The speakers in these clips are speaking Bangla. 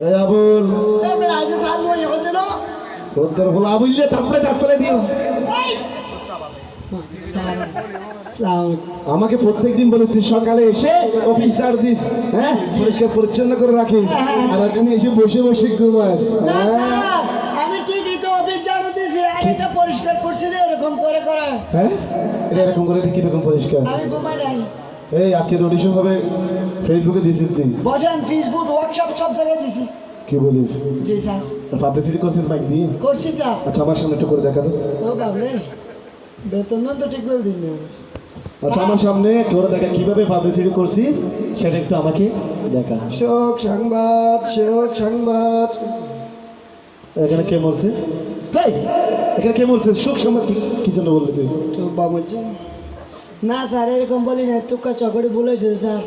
এই আবুল। হয়ে তোদের হলো আবুললে তারপরে দিও। আমাকে প্রত্যেকদিন বলিস তুই সকালে এসে অফিস আর দিস হ্যাঁ? পরিষ্কার পরিচ্ছন্ন করে রাখিস। আর এখানে এসে বসে বসে ঘুমাস হ্যাঁ? আমি ঠিকই তো অফিস জানো দিয়েছি আর এটা পরিষ্কার করছি এরকম করে করে। হ্যাঁ? এটা এরকম করে ঠিক কীরকম পরিষ্কার? আমি ঘুমাই নাই। এই আজকে অডিশন হবে? ফেসবুকে দিছিস দিন। বসেন ফেসবুক ওয়ার্কশপ সব জায়গায় দিছি। কি বলিস? জি স্যার। পাবলিসিটি করছিস মাইক দিয়ে? করছি স্যার। আচ্ছা আমার সামনে একটু করে দেখা তো। ও বাবরে বেতন তো ঠিকভাবে দিন না আচ্ছা আমার সামনে তোরা দেখা কীভাবে পাবলিসিটি করছিস সেটা একটু আমাকে দেখা। শোক সংবাদ শোক সংবাদ। এখানে কে মরছে? এখানে কে মরছে? শোক সংবাদ কি জন্য বললি তুই? তো বাবুজি না স্যার এরকম বলি না তুক্কা চকড়ে বলেছে স্যার।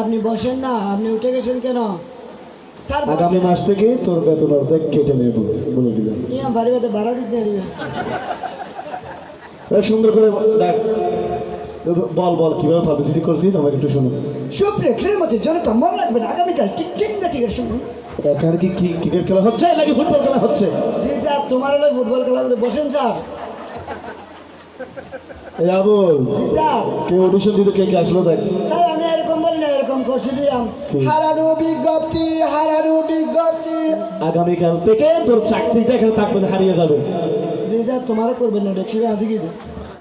আপনি বসেন না আপনি উঠে গেছেন কেন? স্যার আগামী মাস থেকে তোর বেতন অর্ধেক কেটে নেব বলে দিলাম। ইয়া বাড়ি বাড়ি ভাড়া দিতে সুন্দর করে দেখ বল বল কীভাবে পাবলিসিটি করছিস আমাকে একটু শোনো সুপ্রিয় ক্রীড়ার মধ্যে জনতা মনে রাখবেন আগামীকাল ঠিক ঠিক না ঠিক আছে। এখানে কি ক্রিকেট খেলা হচ্ছে নাকি ফুটবল খেলা হচ্ছে? জি স্যার তোমার হলো ফুটবল খেলা বসেন স্যার। আবুল জি স্যার। কে অডিশন দিতে কে কে আসলো দেখ। স্যার আমি এরকম বলি না এরকম করছি দিলাম হুম। হারানো বিজ্ঞপ্তি হারানো বিজ্ঞপ্তি। আগামীকাল থেকে তোর চাকরিটা এখানে থাকবে হারিয়ে যাবে। জি স্যার তোমারও করবেন না দেখি আজকে